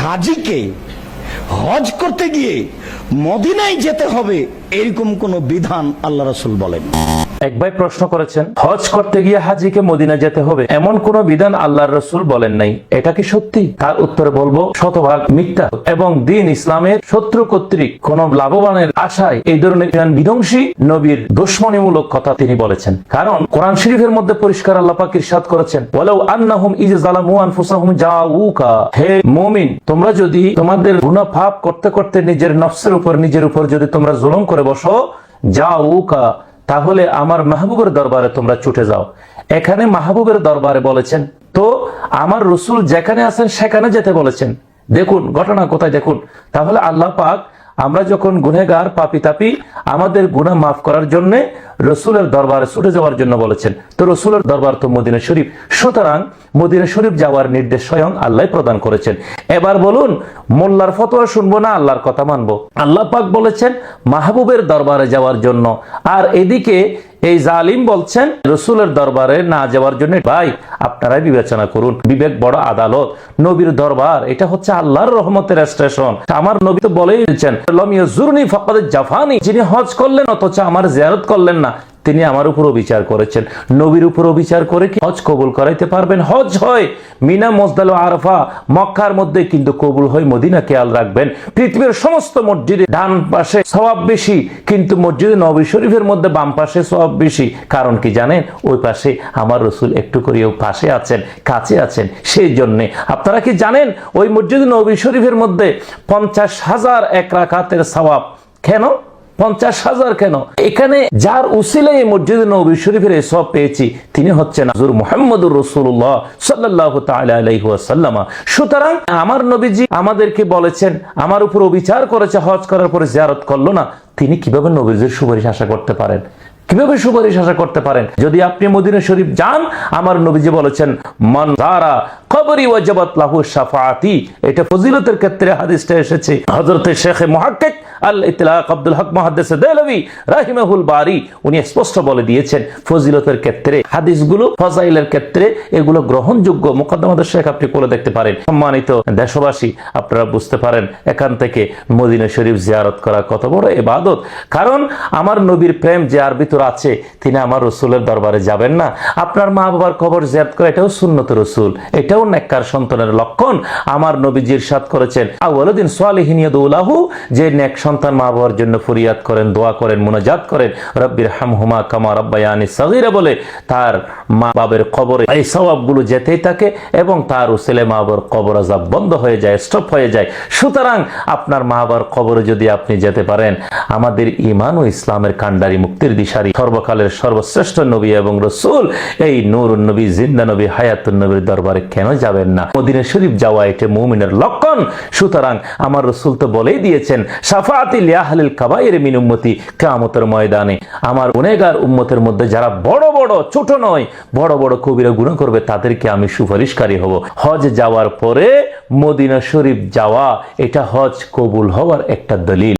হাজিকে হজ করতে গিয়ে মদিনায় যেতে হবে, এরকম কোন বিধান আল্লাহ রসুল বলেন। এক ভাই প্রশ্ন করেছেন, হজ করতে গিয়ে হাজিকে মদিনা যেতে হবে, এমন কোন বিধান আল্লাহর রসুল বলেন নাই। এটা কি সত্যি? তার উত্তরে বলব, শতভাগ মিথ্যা। এবং দিন ইসলামের শত্রু কর্তৃক কোন লাভবানের আশায় এই ধরনের বিধ্বংসী নবীর দুশ্মনীমূলক কথা তিনি বলেছেন। কারণ কোরআন শরীফের মধ্যে পরিষ্কার আল্লাহ পাক ইরশাদ করেছেন, ওয়ালাউ আন্নাহুম ইজ জালামু আনফুসাহুম জাউকা হে মুমিন, তোমরা যদি তোমাদের গুনাহ পাপ করতে করতে নিজের নফসের উপর, নিজের উপর যদি তোমরা জুলুম করে বসো জাউকা তাহলে আমার মাহবুবের দরবারে তোমরা ছুটে যাও। এখানে মাহবুবের দরবারে বলেছেন, তো আমার রসুল যেখানে আছেন সেখানে যেতে বলেছেন। দেখুন, ঘটনা কোথায় দেখুন। তাহলে আল্লাহ পাক আমরা যখন গুনেগার পাপি তাপি আমাদের গুনা মাফ করার জন্য রসুলের দরবারে ছুটে যাওয়ার জন্য বলেছেন। তো রসুলের দরবার তো মদিনা শরীফ। সুতরাং মদিনা শরীফ যাওয়ার নির্দেশ স্বয়ং আল্লাহ প্রদান করেছেন। এবার বলুন, মোল্লার ফতোয়া শুনব না আল্লাহর কথা মানবো? আল্লাহ পাক বলেছেন, মাহবুবের দরবারে যাওয়ার জন্য। আর এদিকে এই জালিম বলছেন, রসুলের দরবারে না যাওয়ার জন্য ভাই আপনারাই বিবেচনা করুন। বিবেক বড় আদালত। নবীর দরবার, এটা হচ্ছে আল্লাহর রহমতের স্টেশন। আমার নবী তো বলেই দিচ্ছেন জাফানি যিনি হজ করলেন, অথচ আমার জিয়ারত করলেন না। তিনি আমার উপরও বিচার করেছেন। নবীর উপরও বিচার করে কি হজ কবুল করাইতে পারবেন? হজ হয়। মিনা মজদাল আরফা, মক্কার মধ্যে কিন্তু কবুল হয় মদিনা খেয়াল রাখবেন। পৃথিবীর সমস্ত মসজিদে ডান পাশে সওয়াব বেশি, কিন্তু মসজিদে নবী শরীফের মধ্যে বাম পাশে সওয়াব বেশি। কারণ কি জানেন? ওই পাশে আমার রসুল একটু করেও পাশে আছেন, কাছে আছেন। সেই জন্যে আপনারা কি জানেন? ওই মসজিদ নবী শরীফের মধ্যে পঞ্চাশ হাজার এক রাকাতের সওয়াব। কেন? পঞ্চাশ হাজার কেন? এখানে যার উসিলে এই মসজিদ নবী শরীফের এই সব পেয়েছি, তিনি হচ্ছেন হাজুর মোহাম্মদুর রসুল্লাহ সাল্লাহ তাল্লামা সুতরাং আমার নবীজি আমাদেরকে বলেছেন, আমার উপর অবিচার করেছে, হজ করার পরে জিয়ারত করল না। তিনি কীভাবে নবীজির সুপারিশ আশা করতে পারেন? কীভাবে সুপারিশ আশা করতে পারেন? যদি আপনি মদিনা শরীফ যান, আমার নবীজি বলেছেন, মান যারা কবরি ওয়াজাবাত লাহু শাফাআতি, এটা ফজিলতের ক্ষেত্রে হাদিসটা এসেছে। হযরত শেখ মুহাক্কিক আল ইতলাক আব্দুল হক মুহাদ্দিস দেহলভী রাহিমাহুল বারি, উনি স্পষ্ট বলে দিয়েছেন, ফজিলতের ক্ষেত্রে, হাদিসগুলো ফজাইলের ক্ষেত্রে, এগুলো গ্রহণযোগ্য মুকদ্দমাদের শেখ আপনি করে দেখতে পারেন। সম্মানিত দেশবাসী, আপনারা বুঝতে পারেন, এখান থেকে মদিনা শরীফ জিয়ারত করা কত বড় ইবাদত। কারণ, আমার নবীর প্রেম যার ভিতর আছে, তিনি আমার রসুলের দরবারে যাবেন না। আপনার মা বাবার কবর জিয়ারত করা এটাও সুন্নত রসুল, এটাও নেককার সন্তানের লক্ষণ। আমার নবীজির সাথ করেছেন আউ্বালুদ্দিন সোয়ালিহিনিয়া দৌলাহু যে নেক সন্তান মা বাবার জন্য ফরিয়াদ করেন, দোয়া করেন, মুনাজাত করেন রব্বির হামহুমা কামা রব্বায়ানি সগীরা বলে, তার মা বাবের কবরে এই সওয়াবগুলো যেতেই থাকে এবং তার উসেলে মা বাবার কবর আজাব বন্ধ হয়ে যায় স্টপ হয়ে যায়। সুতরাং আপনার মা বাবার কবরে যদি আপনি যেতে পারেন, আমাদের ইমান ও ইসলামের কান্ডারি মুক্তির দিশারি সর্বকালের সর্বশ্রেষ্ঠ নবী এবং রসুল। এই নূর নবী, জিন্দা নবী, হায়াতুন নবীর দরবারে কেন যাবেন না? মদিনা শরীফ যাওয়া এটা মুমিনের লক্ষণ। সুতরাং আমার রসুল তো বলেই দিয়েছেন সাফাতি লিয়াহলিল কাবাইর মিন উম্মতি কিয়ামতের ময়দানে। আমার গুনেগার উম্মতের মধ্যে যারা বড় বড়, ছোট নয়, বড় বড় কবিরা গুণ করবে, তাদেরকে আমি সুপারিশকারী হব। হজ যাওয়ার পরে মদিনা শরীফ যাওয়া, এটা হজ কবুল হওয়ার একটা দলিল।